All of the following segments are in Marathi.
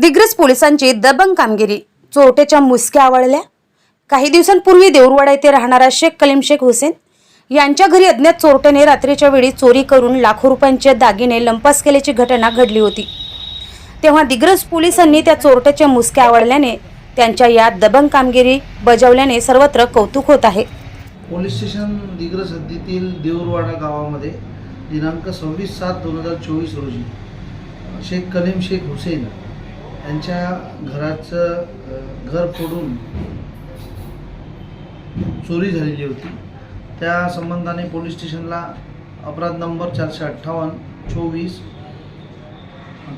दिग्रस पोलिसांची दबंग कामगिरी. चोरट्याच्या मुसक्या आवळल्या. काही दिवसांपूर्वी देऊरवाडा येथे राहणारा शेख कलीम शेख हुसेन यांच्या घरी अज्ञात चोरट्याने रात्रीच्या वेळी चोरी करून लाखो रुपयांचे दागिने लंपास केल्याची घटना घडली होती. तेव्हा दिग्रस पोलिसांनी त्या चोरट्याच्या मुसक्या आवळल्याने त्यांच्या या दबंग कामगिरी बजावल्याने सर्वत्र कौतुक होत आहे. पोलीस स्टेशन दिग्रस हद्दीतील देऊरवाडा गावामध्ये दिनांक सव्वीस सात दोन हजार चोवीस रोजी शेख कलीम शेख हुसेन त्यांच्या घराचं घर फोडून चोरी झालेली होती. त्या संबंधाने पोलीस स्टेशनला अपराध नंबर चारशे अठ्ठावन्न चोवीस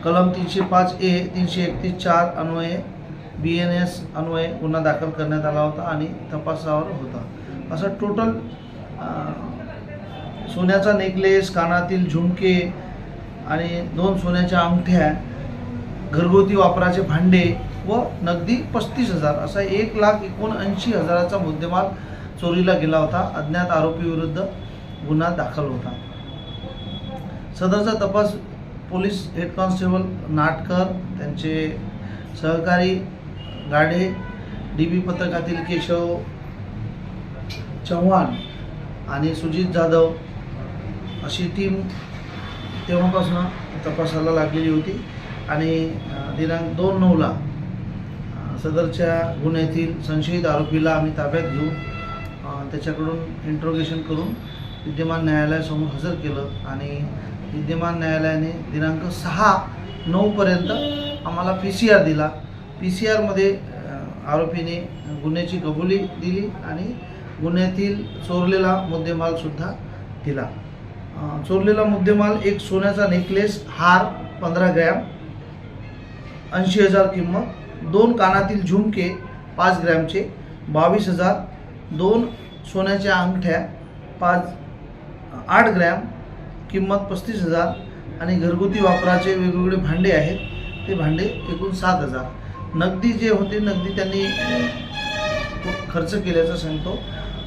कलम तीनशे पाच ए तीनशे एकतीस चार अन्वये बी एन एस अन्वये गुन्हा दाखल करण्यात आला होता आणि तपासावर होता. असं टोटल सोन्याचा नेकलेस कानातील झुमके आणि दोन सोन्याच्या अंगठ्या घरगुती वापराचे भांडे व नगदी पस्तीस हजार असा एक लाख एकोणऐंशी हजाराचा मुद्देमाल चोरीला गेला होता. अज्ञात आरोपीविरुद्ध गुन्हा दाखल होता. सदरचा तपास पोलीस हेड कॉन्स्टेबल नाटकर त्यांचे सहकारी गाडे डी बी पथकातील केशव चव्हाण आणि सुजित जाधव अशी टीम तेव्हापासून तपासाला लागलेली होती. आणि दिनांक दोन नऊला सदरच्या गुन्ह्यातील संशयित आरोपीला आम्ही ताब्यात घेऊन त्याच्याकडून इंट्रोगेशन करून विद्यमान न्यायालयासमोर हजर केलं आणि विद्यमान न्यायालयाने दिनांक सहा नऊपर्यंत आम्हाला पी सी आर दिला. पी सी आरमध्ये आरोपीने गुन्ह्याची कबुली दिली आणि गुन्ह्यातील चोरलेला मुद्देमालसुद्धा दिला. चोरलेला मुद्देमाल एक सोन्याचा नेकलेस हार पंधरा ग्रॅम ऐंशी हजार किंमत दोन कानातील झुमके पाच ग्रॅमचे बावीस हजार दोन सोन्याच्या अंगठ्या पाच आठ ग्रॅम किंमत पस्तीस हजार आणि घरगुती वापराचे वेगवेगळे भांडे आहेत ते भांडे एकूण सात हजार. नगदी जे होते नगदी त्यांनी खर्च केल्याचं सांगतो.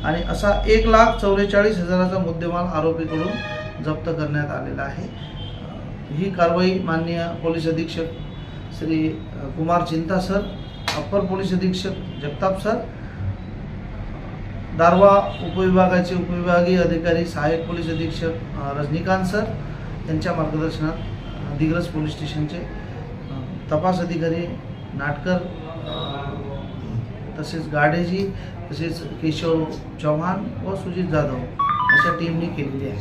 आणि असा एक लाख चौवेचाळीस हजाराचा मुद्देमाल आरोपीकडून जप्त करण्यात आलेला आहे. ही कारवाई माननीय पोलीस अधीक्षक श्री कुमार चिंता सर अप्पर पोलीस अधीक्षक जगताप सर दारवा उपविभागाचे उपविभागीय अधिकारी सहाय्यक पोलीस अधीक्षक रजनीकांत सर यांच्या मार्गदर्शनात दिग्रज पोलीस स्टेशनचे तपास अधिकारी नाटकर तसेच गाडेजी तसेच केशव चव्हाण व सुजित जाधव अशा टीमने केलेली आहे.